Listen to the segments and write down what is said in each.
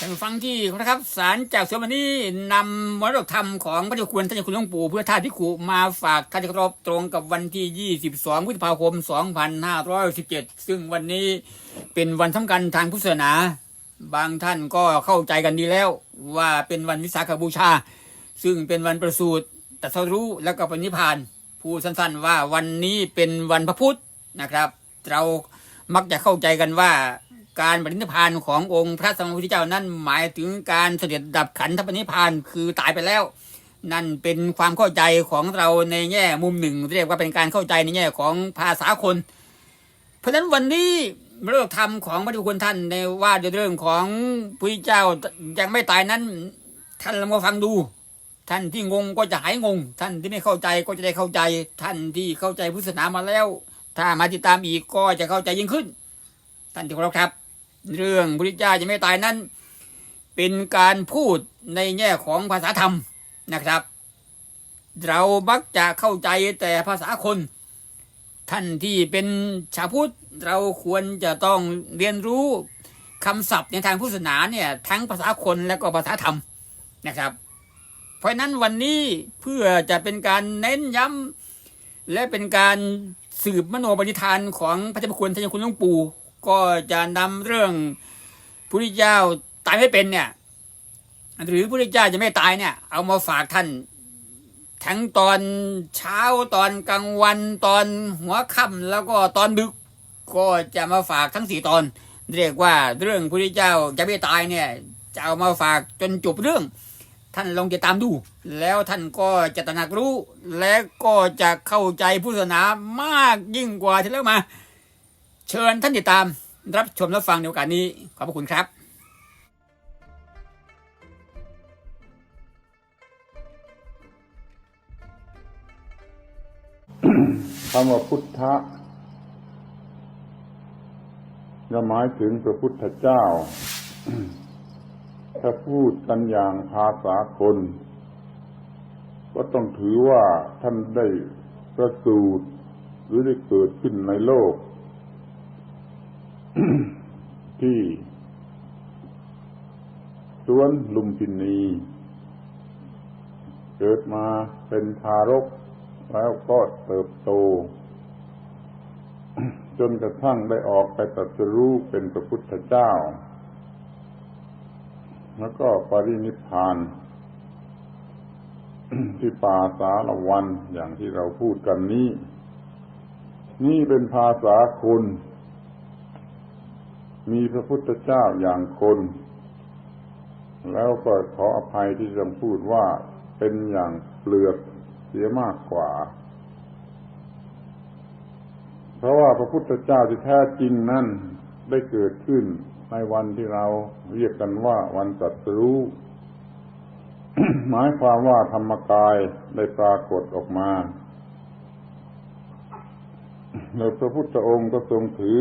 ท่านผู้ฟังที่นะครับสารจากสวนวันนี้นำมรดกธรรมของพระเจ้าคุณท่านเจ้าคุณหลวงปู่เพื่อท่าพิขุมาฝากท่านที่เครพตรงกับวันที่ 22พฤษภาคม 2517 ซึ่งวันนี้เป็นวันสำคัญทางพุทธศาสนา บางท่านก็เข้าใจกันดีแล้ว ว่าเป็นวันวิสาขบูชา ซึ่งเป็นวันประสูติตรัสรู้แล้วก็ปณิพานพูดสั้นๆว่าวันนี้เป็นวันพระพุธนะครับ เรามักจะเข้าใจกันว่า การปฏินิพานขององค์พระสัมมาสัมพุทธเจ้านั้นหมายถึงการเสด็จดับขันธปณิพพานคือตายไปแล้ว นั่นเป็นความเข้าใจของเราในแง่มุมหนึ่ง เรียกว่าเป็นการเข้าใจในแง่ของภาษาคน เพราะฉะนั้นวันนี้เรื่องธรรมของพระทุกคนท่านในว่าด้วยเรื่องของพระเจ้ายังไม่ตายนั้น ท่านลองมาฟังดู ท่านที่งงก็จะหายงง ท่านที่ไม่เข้าใจก็จะได้เข้าใจ ท่านที่เข้าใจพุทธศาสนามาแล้ว ถ้ามาติดตามอีกก็จะเข้าใจยิ่งขึ้น ท่านที่เคารพครับ เรื่องพระเจ้ายังไม่ตายนั้น เป็นการพูดในแง่ของภาษาธรรมนะครับ เรามักจะเข้าใจแต่ภาษาคน ท่านที่เป็นชาวพุทธเราควรจะต้องเรียนรู้คำศัพท์ในทางพุทธศาสนาเนี่ยทั้งภาษาคนและก็ภาษาธรรมนะครับ เพราะนั้นวันนี้เพื่อจะเป็นการเน้นย้ำและเป็นการสืบมโนปณิธานของพระเจ้าคุณท่านคุณหลวงปู่ ก็จะนำเรื่องพระเจ้าตายไม่เป็นเนี่ย หรือพระเจ้าจะไม่ตายเนี่ย เอามาฝากท่าน ทั้งตอนเช้าตอนกลางวันตอนหัวค่ำแล้วก็ตอนดึกก็จะมาฝากทั้งสี่ตอน เรียกว่าเรื่องพระเจ้าจะไม่ตายเนี่ย จะเอามาฝากจนจบเรื่อง ท่านลองจะตามดู แล้วท่านก็จะตระหนักรู้ และก็จะเข้าใจพุทธศาสนามากยิ่งกว่าที่แล้วมา เชิญท่านติดตามรับชมรับฟังในโอกาสนี้ ขอบพระคุณครับคำว่าพุทธะจะหมายถึงพระพุทธเจ้า ถ้าพูดกันอย่างภาษาคน ก็ต้องถือว่าท่านได้ประสูติหรือได้เกิดขึ้นในโลก ที่สวนลุมพินี เกิดมาเป็นทารก แล้วก็เติบโต จนกระทั่งได้ออกไปตรัสรู้เป็นพระพุทธเจ้า แล้วก็ปรินิพานที่ป่าสารวันอย่างที่เราพูดกันนี้ นี่เป็นภาษาคน มีพระพุทธเจ้าอย่างคน แล้วก็ขออภัยที่จะพูดว่าเป็นอย่างเปลือกเสียมากกว่า เพราะว่าพระพุทธเจ้าที่แท้จริงนั้นได้เกิดขึ้นในวันที่เราเรียกกันว่าวันตรัสรู้หมายความว่าธรรมกายได้ปรากฏออกมาแล้วพระพุทธองค์ก็ทรงถือ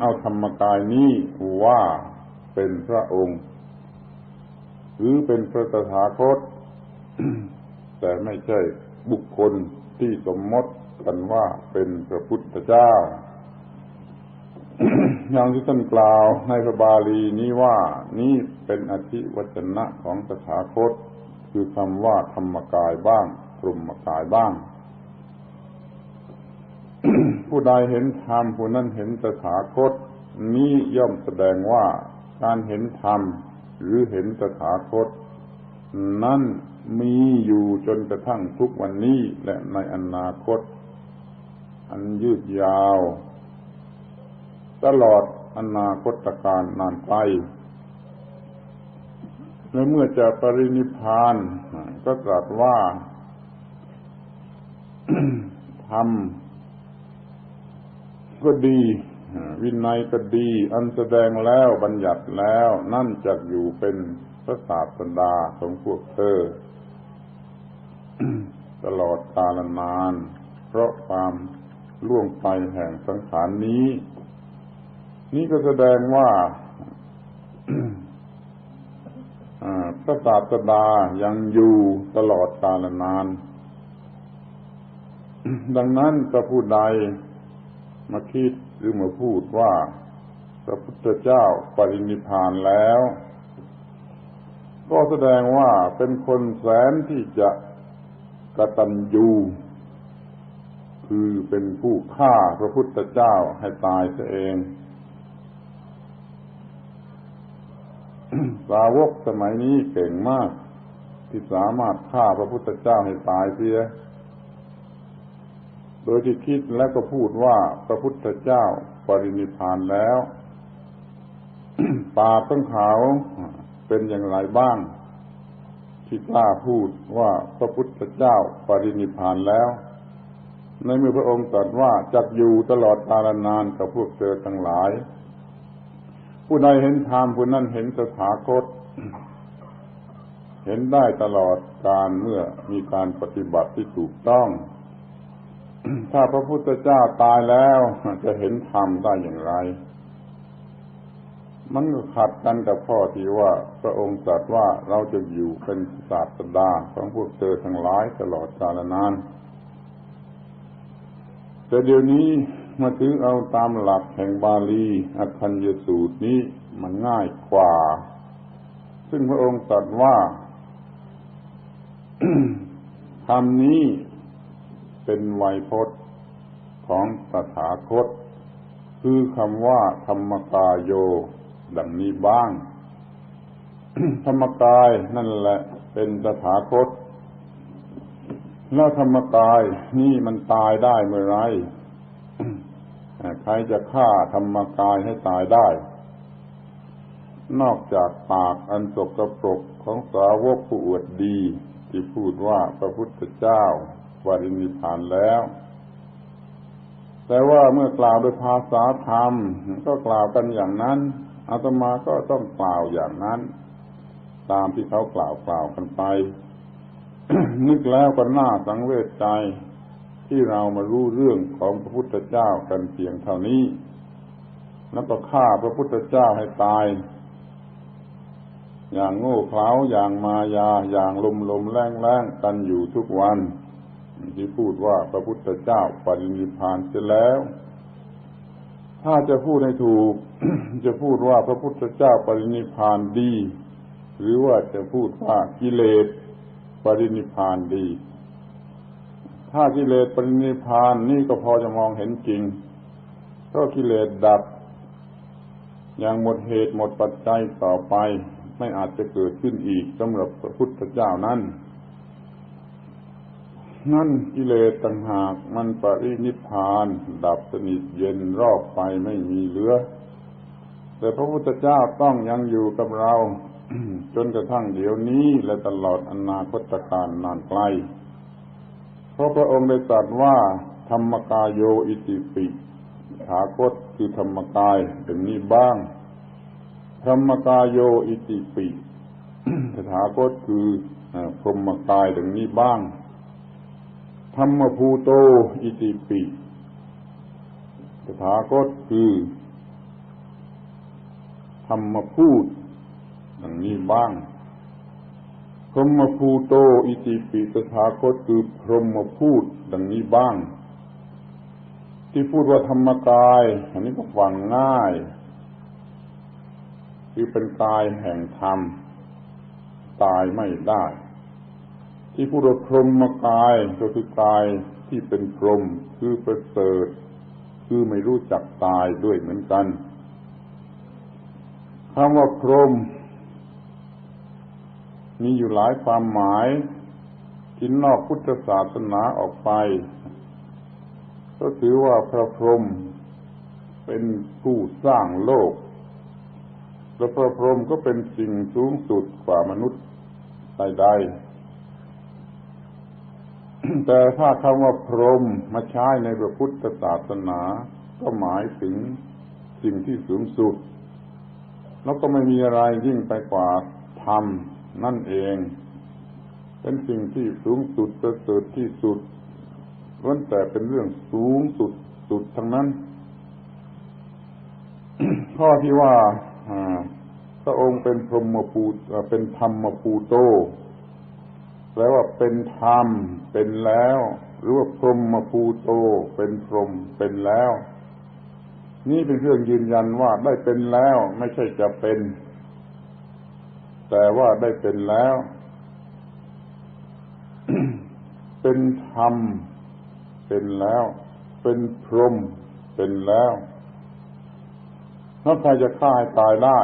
เอาธรรมกายนี้ว่าเป็นพระองค์ หรือเป็นพระตถาคต แต่ไม่ใช่บุคคลที่สมมติกันว่าเป็นพระพุทธเจ้า อย่างที่ท่านกล่าวในพระบาลีนี้ว่านี่เป็นอธิวจนะของตถาคต คือคำว่าธรรมกายบ้างพรหมกายบ้าง ผู้ใดเห็นธรรมผู้นั้นเห็นตถาคต นี้ย่อมแสดงว่าการเห็นธรรมหรือเห็นตถาคต นั้นมีอยู่จนกระทั่งทุกวันนี้และในอนาคต อันยืดยาว ตลอดอนาคตการนานไปและเมื่อจะปรินิพานก็ตรัสว่าทำ ก็ดีวินัยก็ดี อันแสดงแล้วบัญญัติแล้ว นั่นจะอยู่เป็นพระศาสดาของพวกเธอ ตลอดกาลนาน เพราะความล่วงไปแห่งสังขารนี้ นี่ก็แสดงว่าพระศาสดายังอยู่ตลอดกาลนาน ดังนั้นพระผู้ใด มาคิดหรือมาพูดว่า พระพุทธเจ้าปรินิพพานแล้ว ก็แสดงว่าเป็นคนแสนที่จะกะตัญญูคือเป็นผู้ฆ่าพระพุทธเจ้าให้ตายเสียเอง สาวกสมัยนี้เก่งมาก ที่สามารถฆ่าพระพุทธเจ้าให้ตายเสีย ยที่คิดและก็พูดว่าพระพุทธเจ้าปรินิพานแล้วปากของเขาเป็นอย่างไรบ้าง ที่กล้าพูดว่าพระพุทธเจ้าปรินิพพานแล้ว ในเมื่อพระองค์ตรัสว่าจักอยู่ตลอดกาลนานกับพวกเธอทั้งหลาย ผู้ใดเห็นธรรมผู้นั้นเห็นสถาคต เห็นได้ตลอดการเมื่อมีการปฏิบัติที่ถูกต้อง ถ้าพระพุทธเจ้าตายแล้วจะเห็นธรรมได้อย่างไร มันก็ขัดกันกับข้อที่ว่า พระองค์ตรัสว่าเราจะอยู่เป็นศาสดาของพวกเธอทั้งหลายตลอดกาลนาน แต่เดี๋ยวนี้มาถือเอาตามหลักแห่งบาลี อัคคัญยสูตรนี้มันง่ายกว่า ซึ่งพระองค์ตรัสว่าคำนี้ เป็นไวยพจน์ของตถาคต คือคำว่า ธรรมกายโย ดังนี้บ้าง ธรรมกายนั่นแหละ เป็นตถาคต แล้วธรรมกายนี่มันตายได้เมื่อไรใครจะฆ่าธรรมกายให้ตายได้ นอกจากปากอันสกปรกของสาวกผู้อวดดี ที่พูดว่าพระพุทธเจ้า วารินิพพานแล้ว แต่ว่าเมื่อกล่าวโดยภาษาธรรม ก็กล่าวกันอย่างนั้นอาตมาก็ต้องกล่าวอย่างนั้น ตามที่เขากล่าวกล่าวกันไป นึกแล้วก็น่าสังเวชใจที่เรามารู้เรื่องของพระพุทธเจ้ากันเพียงเท่านี้ แล้วก็ฆ่าพระพุทธเจ้าให้ตาย อย่างโง่เขลาอย่างมายาอย่างลมลมแรงแรงกันอยู่ทุกวัน ที่พูดว่าพระพุทธเจ้าปรินิพานเสียแล้ว ถ้าจะพูดให้ถูก จะพูดว่าพระพุทธเจ้าปรินิพานดี หรือว่าจะพูดว่ากิเลสปรินิพานดี ถ้ากิเลสปรินิพานนี่ก็พอจะมองเห็นจริงเพราะกิเลสดับ อย่างหมดเหตุหมดปัจจัยต่อไป ไม่อาจจะเกิดขึ้นอีกสำหรับพระพุทธเจ้านั้น นั่นกิเลสต่างหากมันปรินิพพาน ดับสนิทเย็นรอบไปไม่มีเหลือ แต่พระพุทธเจ้าต้องยังอยู่กับเรา จนกระทั่งเดี๋ยวนี้และตลอดอนาคตการนานไกล เพราะพระองค์ได้ตรัสว่า ธรรมกายโยอิติปิถาคตคือธรรมกายถึงนี้บ้าง ธรรมกายโยอิติปิถาคตคือพรหมกายถึงนี้บ้าง รรมภูโตอิติปิตถาคตคือธรรมพูดดังนี้บ้างพรหมภูโตอิติปิตถาคตคือพรหมพูดดังนี้บ้าง ที่พูดว่าธรรมกาย อันนี้ก็ฟังง่าย คือเป็นกายแห่งธรรม ตายไม่ได้ ที่พูดว่าพรหมกายก็คือกายที่เป็นพรหมคือประเสริฐคือไม่รู้จักตายด้วยเหมือนกันคำว่าพรหมมีอยู่หลายความหมายที่นอกพุทธศาสนาออกไป ก็ถือว่าพระพรหมเป็นผู้สร้างโลก และพระพรหมก็เป็นสิ่งสูงสุดกว่ามนุษย์ใดๆ แต่ถ้าคำว่าพรหมมาใช้ในพระพุทธศาสนา ก็หมายถึงสิ่งที่สูงสุด แล้วก็ไม่มีอะไรยิ่งไปกว่าธรรมนั่นเอง เป็นสิ่งที่สูงสุดประเสริฐที่สุดล้วนแต่เป็นเรื่องสูงสุดสุดทั้งนั้น ข้อที่ว่าพระองค์เป็นพรหมภูเป็นธรรมภูโต แปลว่าเป็นธรรม เป็นแล้ว หรือว่าพรหมภูโต เป็นพรหมเป็นแล้ว นี่เป็นเครื่องยืนยันว่าได้เป็นแล้ว ไม่ใช่จะเป็น แต่ว่าได้เป็นแล้ว เป็นธรรม เป็นแล้ว เป็นพรหมเป็นแล้วแล้วใครจะฆ่าให้ตายได้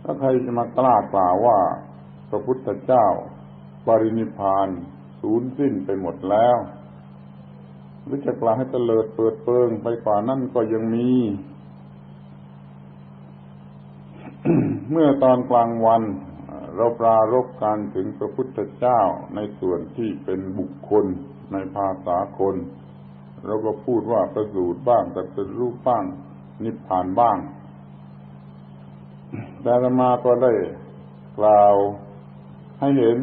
แล้วใครจะมากล้ากล่าวว่า ระพุทธเจ้า ปรินิพานสูญสิ้นไปหมดแล้ว หรือจะกล่าวให้เตลิดเปิดเปิงไปกว่านั้นก็ยังมี เมื่อตอนกลางวัน เราปรารบกันถึงพระพุทธเจ้าในส่วนที่เป็นบุคคลในภาษาคนเราก็พูดว่าประสูติบ้างแตรัสรู้บ้าง นิพพานบ้าง แต่อาตมาก็ได้กล่าว ให้เห็น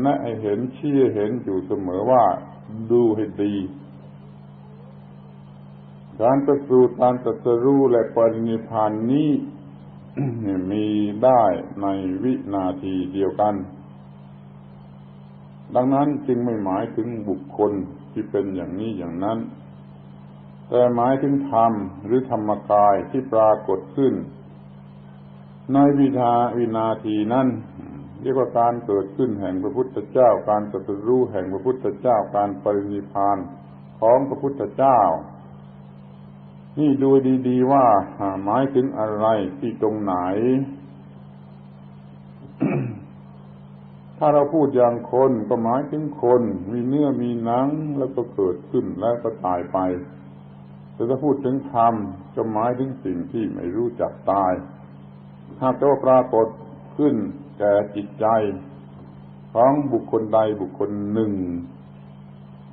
แนะให้เห็นชี้เห็นอยู่เสมอว่าดูให้ดี การประสูติการตรัสรู้และปรินิพานนี้มีได้ในวินาทีเดียวกัน ดังนั้นจึงไม่หมายถึงบุคคลที่เป็นอย่างนี้อย่างนั้น แต่หมายถึงธรรมหรือธรรมกายที่ปรากฏขึ้น ในวิธาวินาทีนั้น เรียกว่าการเกิดขึ้นแห่งพระพุทธเจ้า การตรัสรู้แห่งพระพุทธเจ้า การปรินิพานของพระพุทธเจ้า นี่ดูดีๆว่าหมายถึงอะไรที่ตรงไหน ถ้าเราพูดอย่างคนก็หมายถึงคน มีเนื้อมีหนังแล้วก็เกิดขึ้นแล้วก็ตายไป แต่ถ้าพูดถึงธรรมก็หมายถึงสิ่งที่ไม่รู้จักตายหากแต่ว่าปรากฏขึ้น ก่จิตใจ ของบุคคลใดบุคคลหนึ่ง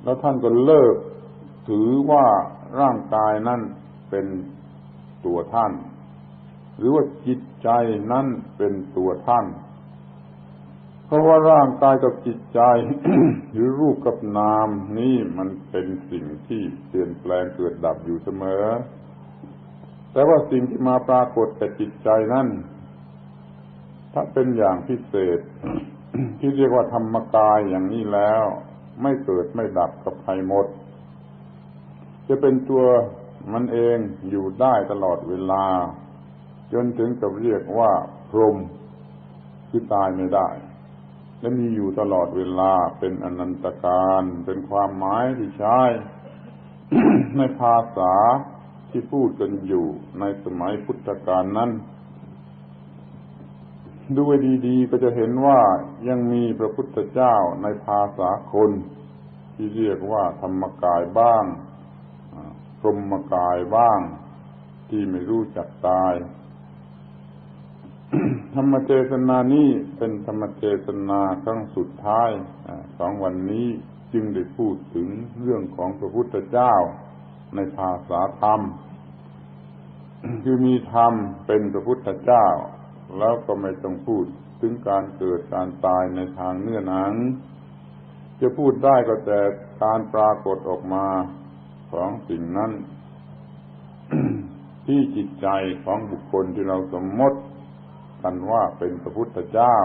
แล้วท่านก็เลิก ถือว่าร่างกายนั้นเป็นตัวท่าน หรือว่าจิตใจนั้นเป็นตัวท่าน เพราะว่าร่างกายกับจิตใจ หรือรูปกับนามนี่มันเป็นสิ่งที่เปลี่ยนแปลงเกิดดับอยู่เสมอ แต่ว่าสิ่งที่มาปรากฏแต่จิตใจนั้น ถ้าเป็นอย่างพิเศษ ที่เรียกว่าธรรมกายอย่างนี้แล้ว ไม่เกิดไม่ดับกับใครหมด จะเป็นตัวมันเองอยู่ได้ตลอดเวลา จนถึงกับเรียกว่าพรหมคือตายไม่ได้ และมีอยู่ตลอดเวลาเป็นอนันตการเป็นความหมายที่ใช้ในภาษาที่พูดกันอยู่ในสมัยพุทธกาลนั้น ดูไว้ดีๆ ก็จะเห็นว่ายังมีพระพุทธเจ้าในภาษาคน ที่เรียกว่าธรรมกายบ้างพรหมกายบ้าง ที่ไม่รู้จักตาย ธรรมเทศนานี้เป็นธรรมเทศนาครั้งสุดท้ายของวันนี้จึงได้พูดถึงเรื่องของพระพุทธเจ้าในภาษาธรรม คือมีธรรมเป็นพระพุทธเจ้า แล้วก็ไม่ต้องพูดถึงการเกิดการตายในทางเนื้อหนัง จะพูดได้ก็แต่การปรากฏออกมาของสิ่งนั้น ที่จิตใจของบุคคลที่เราสมมติกันว่าเป็นพระพุทธเจ้า